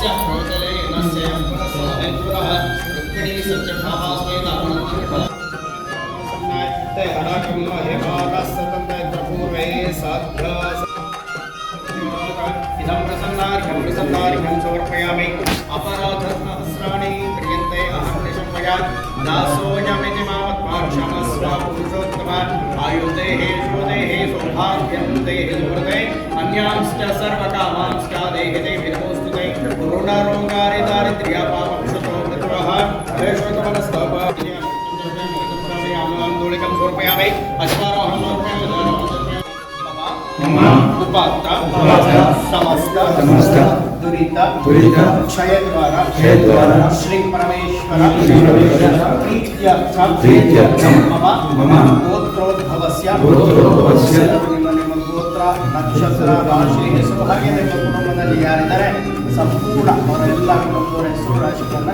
तस्य प्रोजले यनस्य पुरः वृक्कणी सत्यः स्वेदापणः ते हराकं हेमाकास्तन्ते प्रपूर्वे साध्या इदं प्रसन्नार्घं प्रसन्नार्घं समर्पयामि अपराधसहस्राणि क्रियन्ते अहं निशम्मया दासोऽयमिति मामत्पाक्षमस्व पुरुषोत्तम आयुर्देहे श्रोदेहे सौभाग्यं देहि सुहृदे अन्यांश्च सर्वकामांश्च देहि ते विनमोऽस्तु ते ऋणरोगारि दारिद्र्यापापक्षतो मृत्वः हरेशोतमनस्तप आन्दोलिकं समर्पयामि। अश्वारोहं समर्पयामि समस्त। समस्त। दुरित दुरित क्षय द्वारा क्षय द्वारा श्री परमेश्वर श्री परमेश्वर प्रीत्यर्थं प्रीत्यर्थं मम मम गोत्रोद्भवस्य गोत्रोद्भवस्य ನಿಮ್ಮ ನಿಮ್ಮ ಗೋತ್ರ ನಕ್ಷತ್ರ ರಾಶಿ ಹೆಸರು ಹಾಗೆ ನಿಮ್ಮ ಕುಟುಂಬದಲ್ಲಿ ಯಾರಿದ್ದಾರೆ ಸಂಪೂರ್ಣ ಅವರೆಲ್ಲ ಕುಟುಂಬದವರ ಹೆಸರು ರಾಶಿಗಳನ್ನು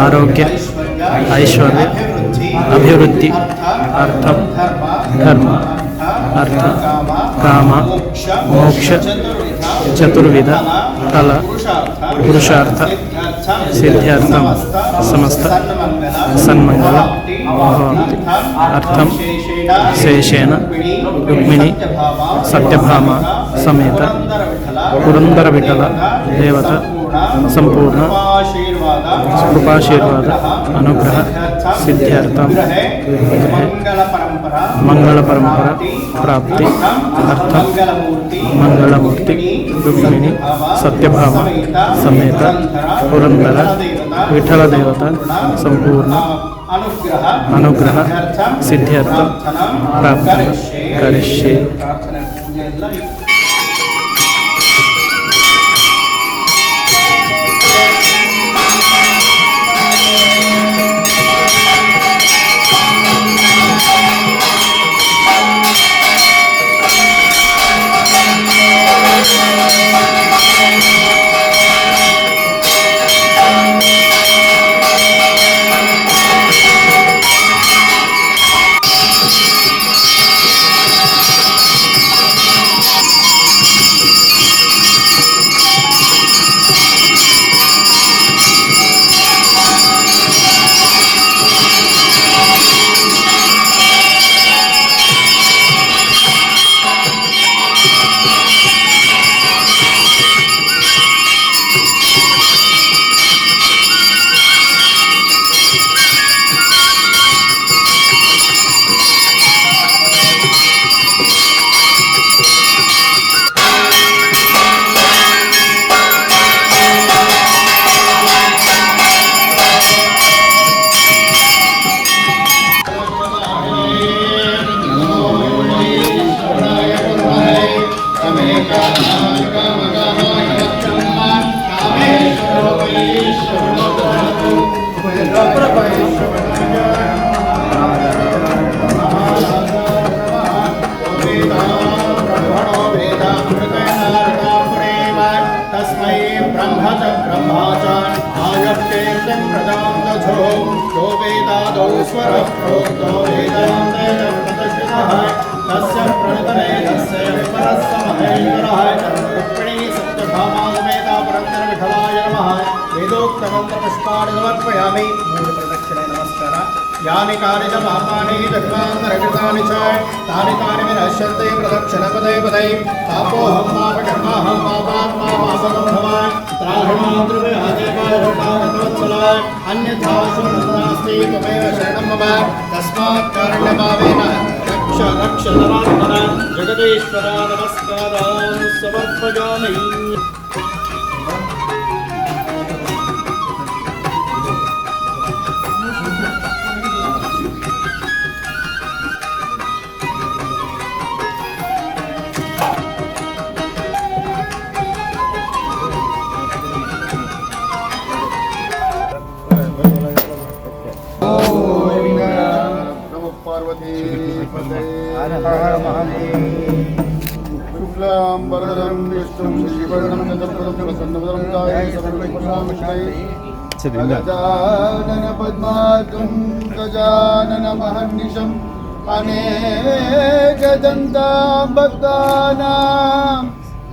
ఆరోగ్య ఐశ్వర్య అభివృద్ధి అర్థం ధర్మ అర్థ కామ మోక్ష చతుర్విధ కళ పురుషార్థ సిద్ధ్యార్థం సమస్త సన్మంగళ భవంతి అర్థం శేషేణ రుక్మిణి సత్యభామ సమేత పురందర విఠల దేవత సంపూర్ణ కృపాశీర్వాద అనుగ్రహ సిద్ధ్యర్థం మంగళ పరంపర ప్రాప్తి అర్థం మంగళమూర్తి రుక్మిణి సత్యభామ సమేత పురంధర విఠల దేవత సంపూర్ణ అనుగ్రహ సిద్ధ్యర్థం ప్రాప్తి కరిష్యే. च पापानि जन्मान्तरकृतानि च तानि तानि विनश्यन्ते प्रदक्षिणपदे पदे पापोऽहं पापकर्माहं पापात्मा पापकं भवान् त्राहिमातृविहादेवात्सल अन्यथा शरणं त्वमेव शरणं मम तस्मात् कारुण्यभावेन रक्ष रक्ष जनार्दन जगदीश्वर नमस्कारान् समर्पयामि पद्मार्कं गजाननमहर्निशम् अनेकदन्तां भक्तानां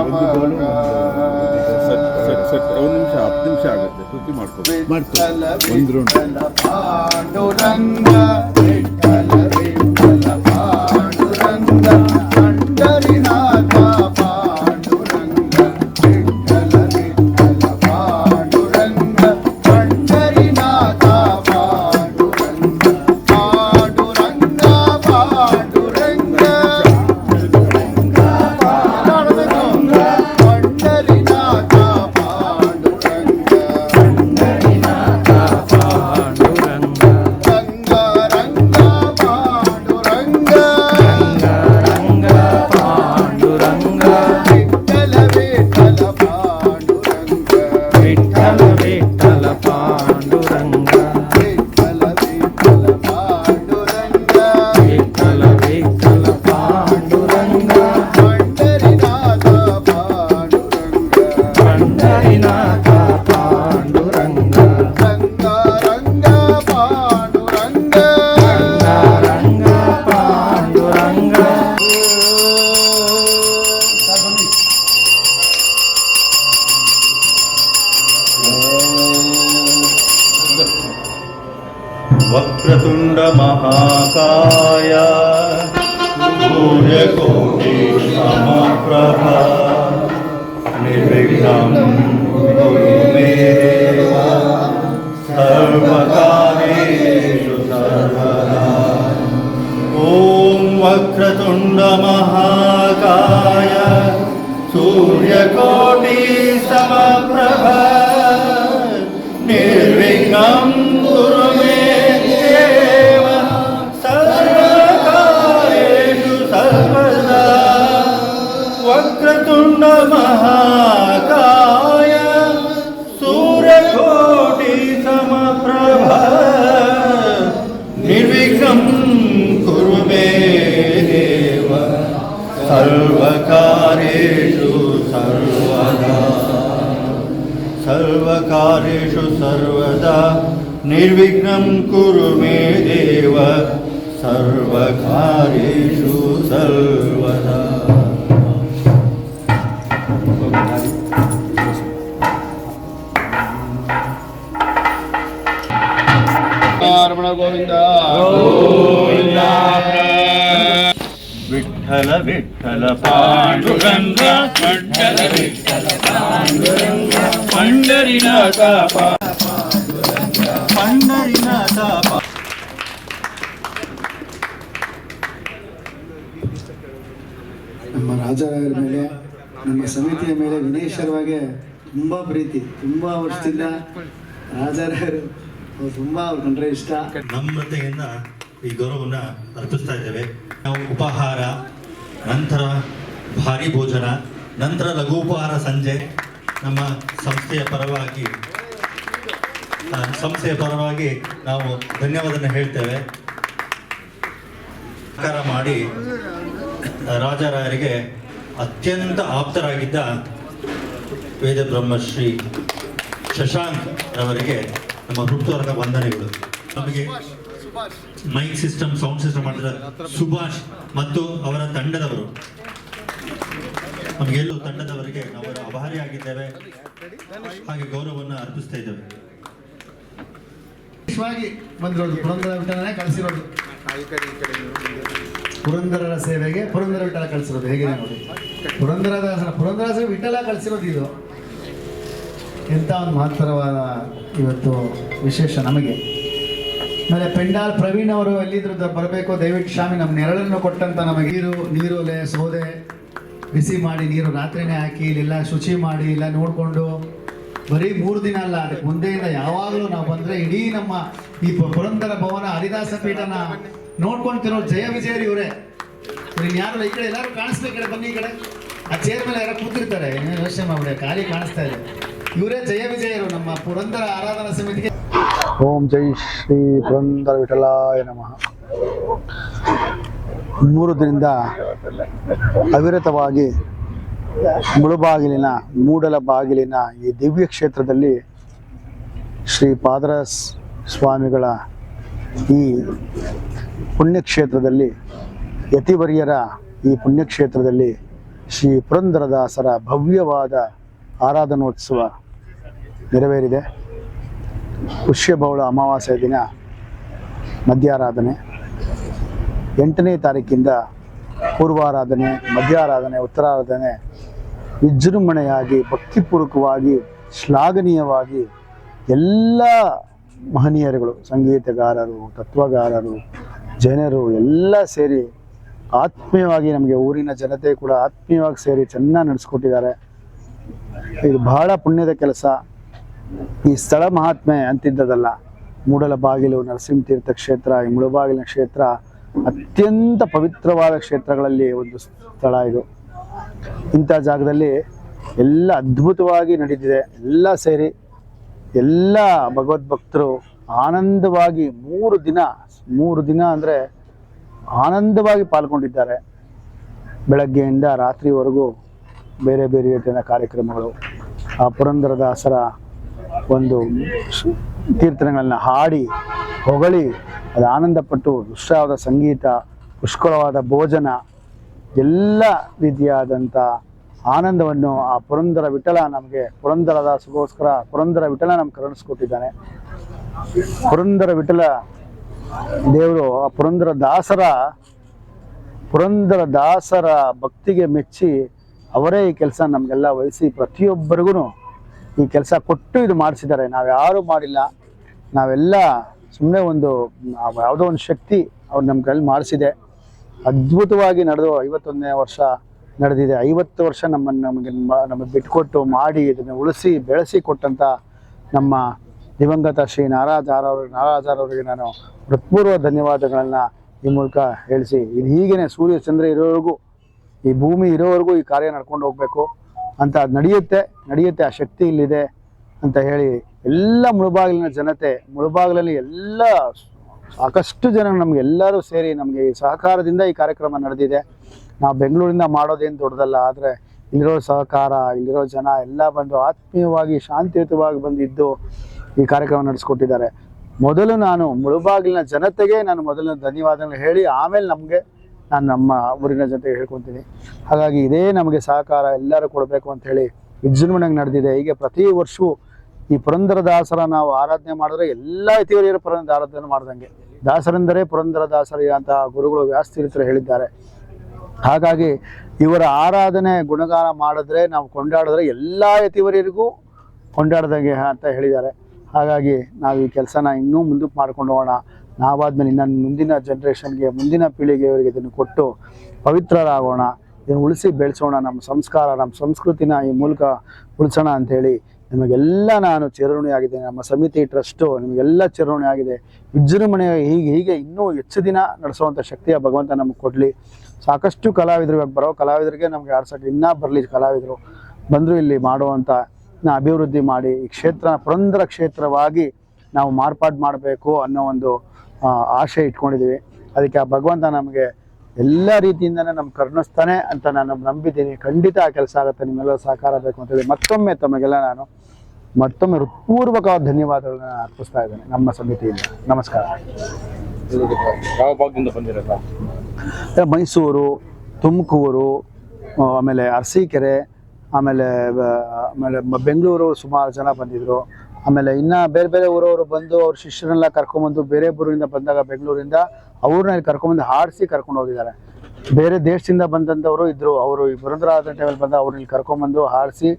ಒಂದು ನಿಮಿಷ ಹತ್ತು ನಿಮಿಷ ಆಗುತ್ತೆ. ಒಂದು ರೌಂಡ್ ಪಾಂಡುರಂಗ ವಿಠಲ ವಿಠಲ ಪಾಂಡುರಂಗ. वक्रतुण्डमहाकाय सूर्यकोटि समप्रभा सर्वदा। ॐ वक्रतुण्डमहाकाय सूर्यकोटिसमप्रभा सर्वकार्येषु सर्वदा రమణ గోవింద. విఠల విఠల పాండురంగ. మండల విఠల పండరినాథ పండరినాథ ರಾಜರಾಯರ ಮೇಲೆ ನಮ್ಮ ಸಮಿತಿಯ ಮೇಲೆ ವಿನೇಶ್ವರವಾಗಿ ತುಂಬ ಪ್ರೀತಿ ತುಂಬ ವರ್ಷದಿಂದ ರಾಜರಾಯರು ಅವ್ರು ತುಂಬ ಅವ್ರ ಕಂಡ್ರೆ ಇಷ್ಟ. ನಮ್ಮತೆಯನ್ನ ಈ ಗೌರವನ್ನ ಅರ್ಪಿಸ್ತಾ ಇದ್ದೇವೆ. ನಾವು ಉಪಹಾರ ನಂತರ ಭಾರಿ ಭೋಜನ ನಂತರ ಲಘು ಉಪಹಾರ ಸಂಜೆ ನಮ್ಮ ಸಂಸ್ಥೆಯ ಪರವಾಗಿ ಸಂಸ್ಥೆಯ ಪರವಾಗಿ ನಾವು ಧನ್ಯವಾದ ಹೇಳ್ತೇವೆ. ಸಹಕಾರ ಮಾಡಿ ರಾಜಾರಾಯರಿಗೆ ಅತ್ಯಂತ ಆಪ್ತರಾಗಿದ್ದ ವೇದ ಬ್ರಹ್ಮಶ್ರೀ ಶಶಾಂಕ್ ರವರಿಗೆ ನಮ್ಮ ಹೃತ್ವರ್ಗ ವಂದನೆಗಳು. ನಮಗೆ ಮೈಕ್ ಸಿಸ್ಟಮ್, ಸೌಂಡ್ ಸಿಸ್ಟಮ್ ಮಾಡಿದ ಸುಭಾಷ್ ಮತ್ತು ಅವರ ತಂಡದವರು. ನಮಗೆಲ್ಲೂ ತಂಡದವರಿಗೆ ನಾವು ಅಭಾರಿಯಾಗಿದ್ದೇವೆ ಹಾಗೆ ಗೌರವವನ್ನು ಅರ್ಪಿಸ್ತಾ ಇದ್ದೇವೆ. ಬಂದಿರೋದು ಪುರಂದರ ಕಳಿಸಿರೋದು. ಪುರಂದರರ ಸೇವೆಗೆ ಪುರಂದರ ವಿಠಲ ಕಳಿಸಿರೋದು ಹೇಗಿದೆ ನೋಡಿ? ಪುರಂದರದಾಸನ ಪುರಂದರದಾಸ ವಿಠಲ ಕಳಿಸಿರೋದು ಇದು. ಎಂಥ ಒಂದು ಮಹತ್ತರವಾದ ಇವತ್ತು ವಿಶೇಷ ನಮಗೆ. ಆಮೇಲೆ ಪೆಂಡಾಲ್ ಪ್ರವೀಣ್ ಅವರು ಎಲ್ಲಿದ್ರು ಬರಬೇಕು ದಯವಿಟ್ಟು ಶಾಮಿ ನಮ್ಮ ನೆರಳನ್ನು ಕೊಟ್ಟಂತ ನಮಗೆ ನೀರು ನೀರೊಲೆ ಸೋದೆ. ಬಿಸಿ ಮಾಡಿ ನೀರು ರಾತ್ರಿನೇ ಹಾಕಿ ಇಲ್ಲೆಲ್ಲ ಶುಚಿ ಮಾಡಿ ಇಲ್ಲ ನೋಡಿಕೊಂಡು ಬರೀ ಮೂರು ದಿನ ಅಲ್ಲ, ಅದಕ್ಕೆ ಮುಂದೆಯಿಂದ ಯಾವಾಗಲೂ ನಾವು ಬಂದ್ರೆ ಇಡೀ ನಮ್ಮ ಈ ಪುರಂದರ ಭವನ ಹರಿದಾಸ ಪೀಠನ ನೋಡ್ಕೊಂತಿರೋ ಜಯ ವಿಜಯರು ಇವರೇ ಯಾರು ಈ ಕಡೆ ಎಲ್ಲರೂ ಕಾಣಿಸ್ತಾ ಈ ಕಡೆ ಬನ್ನಿ ಈ ಕಡೆ. ಆ ಚೇರ್ ಮೇಲೆ ಯಾರೋ ಕೂತಿರ್ತಾರೆ. ಯೋಚನೆ ಮಾಡ್ಬಿಡಿ, ಖಾಲಿ ಕಾಣಿಸ್ತಾ ಇದೆ. ಇವರೇ ಜಯ ವಿಜಯರು, ನಮ್ಮ ಪುರಂದರ ಆರಾಧನಾ ಸಮಿತಿಗೆ. ಓಂ ಜೈ ಶ್ರೀ ಪುರಂದರ ವಿಠಲಾಯ ನಮಃ. ಮೂರು ದಿನದಿಂದ ಅವಿರತವಾಗಿ ಮುಳುಬಾಗಿಲಿನ, ಮೂಡಲ ಬಾಗಿಲಿನ ಈ ದಿವ್ಯ ಕ್ಷೇತ್ರದಲ್ಲಿ ಶ್ರೀ ಪಾದರ ಸ್ವಾಮಿಗಳ ಈ ಪುಣ್ಯಕ್ಷೇತ್ರದಲ್ಲಿ ಯತಿವರ್ಯರ ಈ ಪುಣ್ಯಕ್ಷೇತ್ರದಲ್ಲಿ ಶ್ರೀ ಪುರಂದರದಾಸರ ಭವ್ಯವಾದ ಆರಾಧನೋತ್ಸವ ನೆರವೇರಿದೆ. ಪುಷ್ಯಬೌಳ ಅಮಾವಾಸ್ಯ ದಿನ ಮಧ್ಯಾರಾಧನೆ ಎಂಟನೇ ತಾರೀಕಿಂದ ಪೂರ್ವಾರಾಧನೆ ಮಧ್ಯಾರಾಧನೆ ಉತ್ತರಾರಾಧನೆ ವಿಜೃಂಭಣೆಯಾಗಿ, ಭಕ್ತಿಪೂರ್ವಕವಾಗಿ, ಶ್ಲಾಘನೀಯವಾಗಿ ಎಲ್ಲ ಮಹನೀಯರುಗಳು, ಸಂಗೀತಗಾರರು, ತತ್ವಗಾರರು, ಜನರು ಎಲ್ಲ ಸೇರಿ ಆತ್ಮೀಯವಾಗಿ ನಮಗೆ ಊರಿನ ಜನತೆ ಕೂಡ ಆತ್ಮೀಯವಾಗಿ ಸೇರಿ ಚೆನ್ನಾಗಿ ನಡೆಸ್ಕೊಟ್ಟಿದ್ದಾರೆ. ಇದು ಬಹಳ ಪುಣ್ಯದ ಕೆಲಸ. ಈ ಸ್ಥಳ ಮಹಾತ್ಮೆ ಅಂತಿದ್ದದಲ್ಲ ಮೂಡಲ ಬಾಗಿಲು ನರಸಿಂಹ ತೀರ್ಥ ಕ್ಷೇತ್ರ, ಈ ಮುಳಬಾಗಿಲಿನ ಕ್ಷೇತ್ರ, ಅತ್ಯಂತ ಪವಿತ್ರವಾದ ಕ್ಷೇತ್ರಗಳಲ್ಲಿ ಒಂದು ಸ್ಥಳ ಇದು. ಇಂಥ ಜಾಗದಲ್ಲಿ ಎಲ್ಲ ಅದ್ಭುತವಾಗಿ ನಡೀತಿದೆ. ಎಲ್ಲ ಸೇರಿ ಎಲ್ಲ ಭಗವದ್ಭಕ್ತರು ಆನಂದವಾಗಿ ಮೂರು ದಿನ ಮೂರು ದಿನ ಅಂದರೆ ಆನಂದವಾಗಿ ಪಾಲ್ಗೊಂಡಿದ್ದಾರೆ. ಬೆಳಗ್ಗೆಯಿಂದ ರಾತ್ರಿವರೆಗೂ ಬೇರೆ ಬೇರೆ ರೀತಿಯ ಕಾರ್ಯಕ್ರಮಗಳು. ಆ ಪುರಂದರದಾಸರ ಒಂದು ಕೀರ್ತನೆಗಳನ್ನ ಹಾಡಿ, ಹೊಗಳಿ, ಅದು ಆನಂದಪಟ್ಟು ದುಷ್ಟವಾದ ಸಂಗೀತ, ಪುಷ್ಕಳವಾದ ಭೋಜನ ಎಲ್ಲ ರೀತಿಯಾದಂಥ ಆನಂದವನ್ನು ಆ ಪುರಂದರ ವಿಠಲ ನಮಗೆ ಪುರಂದರದಾಸಗೋಸ್ಕರ ಪುರಂದರ ವಿಠಲ ನಮ್ಗೆ ಕರುಣಿಸ್ಕೊಟ್ಟಿದ್ದಾನೆ. ಪುರಂದರ ವಿಠಲ ದೇವರು, ಆ ಪುರಂದರ ದಾಸರ ಪುರಂದರ ದಾಸರ ಭಕ್ತಿಗೆ ಮೆಚ್ಚಿ ಅವರೇ ಈ ಕೆಲಸ ನಮಗೆಲ್ಲ ವಹಿಸಿ ಪ್ರತಿಯೊಬ್ಬರಿಗೂ ಈ ಕೆಲಸ ಕೊಟ್ಟು ಇದು ಮಾಡಿಸಿದ್ದಾರೆ. ನಾವ್ಯಾರೂ ಮಾಡಿಲ್ಲ. ನಾವೆಲ್ಲ ಸುಮ್ಮನೆ ಒಂದು ಯಾವುದೋ ಒಂದು ಶಕ್ತಿ ಅವ್ರು ನಮ್ಮ ಕೈಲಿ ಮಾಡಿಸಿದೆ. ಅದ್ಭುತವಾಗಿ ನಡೆದು ಐವತ್ತೊಂದನೇ ವರ್ಷ ನಡೆದಿದೆ. ಐವತ್ತು ವರ್ಷ ನಮ್ಮನ್ನು ನಮಗೆ ನಮಗೆ ಬಿಟ್ಕೊಟ್ಟು ಮಾಡಿ ಇದನ್ನು ಉಳಿಸಿ ಬೆಳೆಸಿ ಕೊಟ್ಟಂಥ ನಮ್ಮ ದಿವಂಗತ ಶ್ರೀ ನಾರಾಜಾರವ್ರ ಅವರು ನಾರಾಜಾರ್ ಅವರಿಗೆ ನಾನು ಹೃತ್ಪೂರ್ವ ಧನ್ಯವಾದಗಳನ್ನು ಈ ಮೂಲಕ ಹೇಳಿಸಿ. ಇದು ಹೀಗೇನೆ ಸೂರ್ಯ ಚಂದ್ರ ಇರೋವರೆಗೂ, ಈ ಭೂಮಿ ಇರೋವರೆಗೂ ಈ ಕಾರ್ಯ ನಡ್ಕೊಂಡು ಹೋಗಬೇಕು ಅಂತ ಅದು ನಡೆಯುತ್ತೆ ನಡೆಯುತ್ತೆ, ಆ ಶಕ್ತಿ ಇಲ್ಲಿದೆ ಅಂತ ಹೇಳಿ ಎಲ್ಲ ಮುಳುಬಾಗಿಲಿನ ಜನತೆ, ಮುಳುಬಾಗಿಲಲ್ಲಿ ಎಲ್ಲ ಸಾಕಷ್ಟು ಜನ ನಮ್ಗೆ ಎಲ್ಲರೂ ಸೇರಿ ನಮಗೆ ಈ ಸಹಕಾರದಿಂದ ಈ ಕಾರ್ಯಕ್ರಮ ನಡೆದಿದೆ. ನಾವು ಬೆಂಗಳೂರಿಂದ ಮಾಡೋದೇನು ದೊಡ್ಡದಲ್ಲ, ಆದರೆ ಇಲ್ಲಿರೋ ಸಹಕಾರ, ಇಲ್ಲಿರೋ ಜನ ಎಲ್ಲ ಬಂದು ಆತ್ಮೀಯವಾಗಿ, ಶಾಂತಿಯುತವಾಗಿ ಬಂದಿದ್ದು ಈ ಕಾರ್ಯಕ್ರಮ ನಡೆಸ್ಕೊಟ್ಟಿದ್ದಾರೆ. ಮೊದಲು ನಾನು ಮುಳುಬಾಗಿಲಿನ ಜನತೆಗೆ ನಾನು ಮೊದಲು ಧನ್ಯವಾದಗಳು ಹೇಳಿ, ಆಮೇಲೆ ನಮಗೆ ನಾನು ನಮ್ಮ ಊರಿನ ಜೊತೆಗೆ ಹೇಳ್ಕೊತೀನಿ. ಹಾಗಾಗಿ ಇದೇ ನಮಗೆ ಸಹಕಾರ ಎಲ್ಲರೂ ಕೊಡಬೇಕು ಅಂತ ಹೇಳಿ ವಿಜೃಂಭಣೆಗೆ ನಡೆದಿದೆ. ಹೀಗೆ ಪ್ರತಿ ವರ್ಷವೂ ಈ ಪುರಂದರ ದಾಸರ ನಾವು ಆರಾಧನೆ ಮಾಡಿದ್ರೆ ಎಲ್ಲ ಇತಿವರಿಯರ ಪುರಂದರ ಆರಾಧನೆ ಮಾಡ್ದಂಗೆ. ದಾಸರೆಂದರೆ ಪುರಂದರ ದಾಸರಿ ಅಂತ ಗುರುಗಳು ವ್ಯಾಸತೀರ್ಥರು ಹೇಳಿದ್ದಾರೆ. ಹಾಗಾಗಿ ಇವರ ಆರಾಧನೆ ಗುಣಗಾನ ಮಾಡಿದ್ರೆ ನಾವು ಕೊಂಡಾಡಿದ್ರೆ ಎಲ್ಲ ಯತಿವರಿಗೂ ಕೊಂಡಾಡ್ದಂಗೆ ಅಂತ ಹೇಳಿದ್ದಾರೆ. ಹಾಗಾಗಿ ನಾವು ಈ ಕೆಲಸನ ಇನ್ನೂ ಮುಂದಕ್ಕೆ ಮಾಡ್ಕೊಂಡು ಹೋಗೋಣ. ನಾವಾದ್ಮೇಲೆ ಇನ್ನು ಮುಂದಿನ ಜನ್ರೇಷನ್ಗೆ ಮುಂದಿನ ಪೀಳಿಗೆಯವರಿಗೆ ಇದನ್ನು ಕೊಟ್ಟು ಪವಿತ್ರರಾಗೋಣ. ಇದನ್ನು ಉಳಿಸಿ ಬೆಳೆಸೋಣ ನಮ್ಮ ಸಂಸ್ಕಾರ, ನಮ್ಮ ಸಂಸ್ಕೃತಿನ ಈ ಮೂಲಕ ಉಳಿಸೋಣ ಅಂಥೇಳಿ ನಿಮಗೆಲ್ಲ ನಾನು ಚಿರಋಣಿಯಾಗಿದ್ದೇನೆ ನಮ್ಮ ಸಮಿತಿ ಟ್ರಸ್ಟು ನಿಮಗೆಲ್ಲ ಚಿರಋಣಿ ಆಗಿದೆ ವಿಜೃಂಭಣೆ ಹೀಗೆ ಹೀಗೆ ಇನ್ನೂ ಹೆಚ್ಚು ದಿನ ನಡೆಸುವಂಥ ಶಕ್ತಿಯ ಭಗವಂತ ನಮಗೆ ಕೊಡಲಿ. ಸಾಕಷ್ಟು ಕಲಾವಿದರು ಇವಾಗ ಬರೋ ಕಲಾವಿದರಿಗೆ ನಮಗೆ ಆಡ್ಸೋಕ್ಕೆ ಇನ್ನೂ ಬರಲಿ ಕಲಾವಿದರು. ಬಂದರು ಇಲ್ಲಿ ಮಾಡುವಂಥ ಅಭಿವೃದ್ಧಿ ಮಾಡಿ ಈ ಕ್ಷೇತ್ರ ಪುರಂದರ ಕ್ಷೇತ್ರವಾಗಿ ನಾವು ಮಾರ್ಪಾಡು ಮಾಡಬೇಕು ಅನ್ನೋ ಒಂದು ಆಶೆ ಇಟ್ಕೊಂಡಿದ್ದೀವಿ. ಅದಕ್ಕೆ ಆ ಭಗವಂತ ನಮಗೆ ಎಲ್ಲ ರೀತಿಯಿಂದನೇ ನಮ್ಮ ಕರುಣಿಸ್ತಾನೆ ಅಂತ ನಾನು ನಂಬಿದ್ದೀನಿ. ಖಂಡಿತ ಆ ಕೆಲಸ ಆಗುತ್ತೆ ನಿಮ್ಮೆಲ್ಲ ಸಹಕಾರ ಬೇಕು ಅಂತೇಳಿ ಮತ್ತೊಮ್ಮೆ ತಮಗೆಲ್ಲ ನಾನು ಮತ್ತೊಮ್ಮೆ ಹೃತ್ಪೂರ್ವಕ ಧನ್ಯವಾದಗಳನ್ನ ಅರ್ಪಿಸ್ತಾ ಇದ್ದೇನೆ ನಮ್ಮ ಸಮಿತಿಯಿಂದ. ನಮಸ್ಕಾರ. ಯಾವ ಭಾಗದಿಂದ ಬಂದಿರಲ್ಲ ಮೈಸೂರು ತುಮಕೂರು ಆಮೇಲೆ ಅರಸೀಕೆರೆ ಆಮೇಲೆ ಆಮೇಲೆ ಬೆಂಗಳೂರು ಸುಮಾರು ಜನ ಬಂದಿದ್ರು. ಆಮೇಲೆ ಇನ್ನ ಬೇರೆ ಬೇರೆ ಊರವರು ಬಂದು ಅವ್ರ ಶಿಷ್ಯರನ್ನೆಲ್ಲ ಕರ್ಕೊಂಬಂದು ಬೇರೆ ಊರಿಂದ ಬಂದಾಗ ಬೆಂಗಳೂರಿಂದ, ಅವ್ರನ್ನ ಇಲ್ಲಿ ಕರ್ಕೊಂಬಂದು ಹಾಡಿಸಿ ಕರ್ಕೊಂಡು ಹೋಗಿದ್ದಾರೆ. ಬೇರೆ ದೇಶದಿಂದ ಬಂದಂಥವರು ಇದ್ದರು ಅವರು ಈ ಪುರಂದರ ಆದ ಟೈಮಲ್ಲಿ ಬಂದ ಅವ್ರನ್ನ ಇಲ್ಲಿ ಕರ್ಕೊಂಬಂದು ಹಾಡಿಸಿ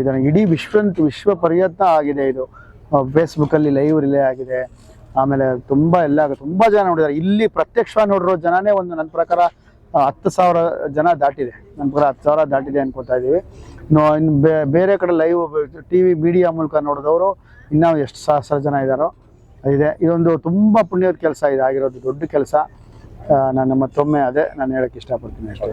ಇದನ್ನು ಇಡೀ ವಿಶ್ವ ವಿಶ್ವ ಪರ್ಯತ್ನ ಆಗಿದೆ ಇದು. ಫೇಸ್ಬುಕ್ಕಲ್ಲಿ ಲೈವ್ ರಿಲೇ ಆಗಿದೆ. ಆಮೇಲೆ ತುಂಬ ಎಲ್ಲ ತುಂಬ ಜನ ನೋಡಿದ್ದಾರೆ. ಇಲ್ಲಿ ಪ್ರತ್ಯಕ್ಷವಾಗಿ ನೋಡಿರೋ ಜನನೇ ಒಂದು ನನ್ನ ಪ್ರಕಾರ ಹತ್ತು ಸಾವಿರ ಜನ ದಾಟಿದೆ. ನನ್ನ ಪ್ರಕಾರ ಹತ್ತು ಸಾವಿರ ದಾಟಿದೆ ಅನ್ಕೋತಾ ಇದ್ದೀವಿ. ಇನ್ನು ಬೇರೆ ಕಡೆ ಲೈವ್ ಟಿ ವಿ ಮೀಡಿಯಾ ಮೂಲಕ ನೋಡಿದವರು ಇನ್ನೂ ಎಷ್ಟು ಸಹಸ್ರ ಜನ ಇದ್ದಾರೋ ಇದೆ. ಇದೊಂದು ತುಂಬ ಪುಣ್ಯದ ಕೆಲಸ ಇದೆ, ಆಗಿರೋದು ದೊಡ್ಡ ಕೆಲಸ. ನಾನು ಮತ್ತೊಮ್ಮೆ ಅದೇ, ನಾನು ಹೇಳಕ್ಕೆ ಇಷ್ಟಪಡ್ತೀನಿ ಅಷ್ಟೇ.